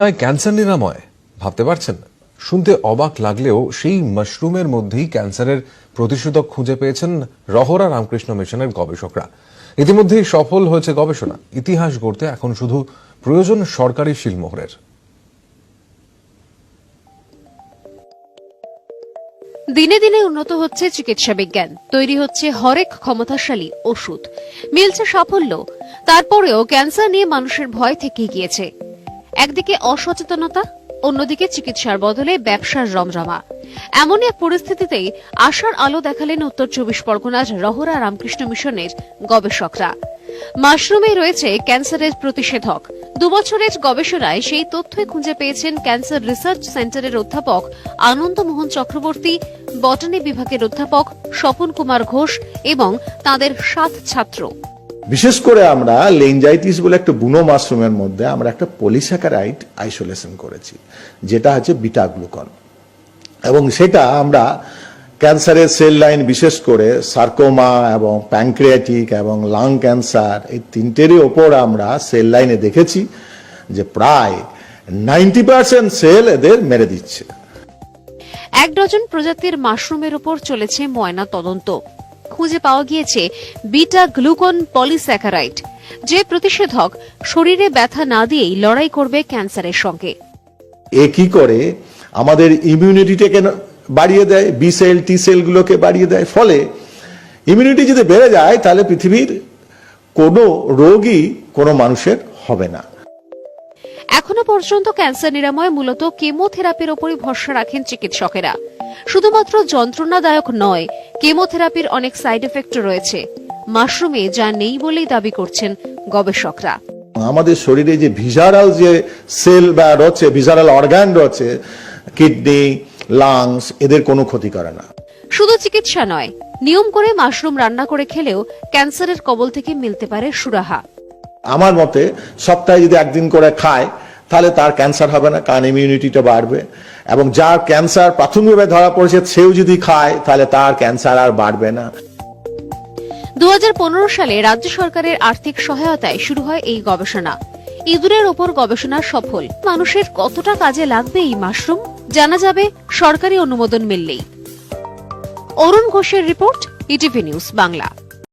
Cancer নিরাময়। ভাবতে পারছেন? শুনতে অবাক লাগলেও সেই মাশরুমের মধ্যেই ক্যান্সারের প্রতিষেধক খুঁজে পেয়েছেন রহরা রামকৃষ্ণ মিশনের গবেষকরা। ইতিমধ্যেই সফল হয়েছে গবেষণা। ইতিহাস গড়তে এখন শুধু প্রয়োজন সরকারি শিলমোহরের। দিনে দিনে উন্নত হচ্ছে চিকিৎসা বিজ্ঞান। তৈরি হচ্ছে হরেক ক্ষমতাশালী ওষুধ। মিলছে সাফল্য। তারপরেও ক্যান্সার নিয়ে মানুষের ভয় থেকে গিয়েছে। একদিকে অসচেতনতা, অন্যদিকে চিকিৎসার বদলে ব্যবসার রমরমা। এমনই এক পরিস্থিতিতেই আশার আলো দেখালেন উত্তর চব্বিশ পরগনার রহরা রামকৃষ্ণ মিশনের গবেষকরা। মাশরুমে রয়েছে ক্যান্সারের প্রতিষেধক। দুবছরের গবেষণায় সেই তথ্যই খুঁজে পেয়েছেন ক্যান্সার রিসার্চ সেন্টারের অধ্যাপক আনন্দমোহন চক্রবর্তী, বটানি বিভাগের অধ্যাপক স্বপন কুমার ঘোষ এবং তাদের সাত ছাত্র। বিশেষ করে আমরা লেঞ্জাইটিস বলে একটা বুনো মাশরুমের মধ্যে আমরা একটা পলিস্যাকারাইড আইসোলেশন করেছি, যেটা হচ্ছে বিটা গ্লুকন এবং সেটা আমরা ক্যান্সারের সেল লাইন বিশেষ করে সার্কোমা এবং প্যাংক্রিয়াটিক এবং লাং ক্যান্সার, এই তিনটেরই ওপর আমরা সেল লাইনে দেখেছি যে প্রায় নাইনটি পার্সেন্ট সেল এদের মেরে দিচ্ছে। এক ডজন প্রজাতির মাশরুমের উপর চলেছে ময়না তদন্ত। খুঁজে পাওয়া গিয়েছে বিটা গ্লুকন পলিস্যাকারাইড যে প্রতিষেধক শরীরে ব্যথা না দিয়েই লড়াই করবে ক্যান্সারের সঙ্গে। এ কি করে? আমাদের ইমিউনিটিটাকে বাড়িয়ে দেয়? বি সেল টি সেলগুলোকে বাড়িয়ে দেয়? ফলে ইমিউনিটি যদি বেড়ে যায় তাহলে পৃথিবীর কোনো রোগই কোনো মানুষের হবে না। এখনও পর্যন্ত ক্যান্সার নিরাময় মূলত কেমোথেরাপির ওপরই ভরসা রাখেন চিকিৎসকেরা। শুধুমাত্র যন্ত্রণাদায়ক নয় কেমোথেরাপির অনেক সাইড এফেক্ট রয়েছে। মাশরুমে যা নেই বলেই দাবি করছেন গবেষকরা। আমাদের শরীরে যে ভিজারাল যে সেল বা রয়েছে ভিজারাল অর্গান রয়েছে কিডনি লাংস এদের কোনো ক্ষতি করে না। শুধু চিকিৎসা নয় নিয়ম করে মাশরুম রান্না করে খেলেও ক্যান্সারের কবল থেকে মিলতে পারে সুরাহা। আমার মতে সপ্তাহে যদি একদিন করে খায় তাহলে তার ক্যান্সার হবে না কারণ ইমিউনিটিটা বাড়বে। এবং যার ক্যান্সার প্রাথমিকভাবে ধরা পড়েছে, সেও যদি খায়, তাহলে তার ক্যান্সার আর বাড়বে না। দু হাজার পনেরো সালে রাজ্য সরকারের আর্থিক সহায়তায় শুরু হয় এই গবেষণা। ইঁদুরের ওপর গবেষণা সফল। মানুষের কতটা কাজে লাগবে এই মাশরুম? জানা যাবে, সরকারি অনুমোদন মিললেই। অরুণ ঘোষের রিপোর্ট, ইটিভি নিউজ বাংলা।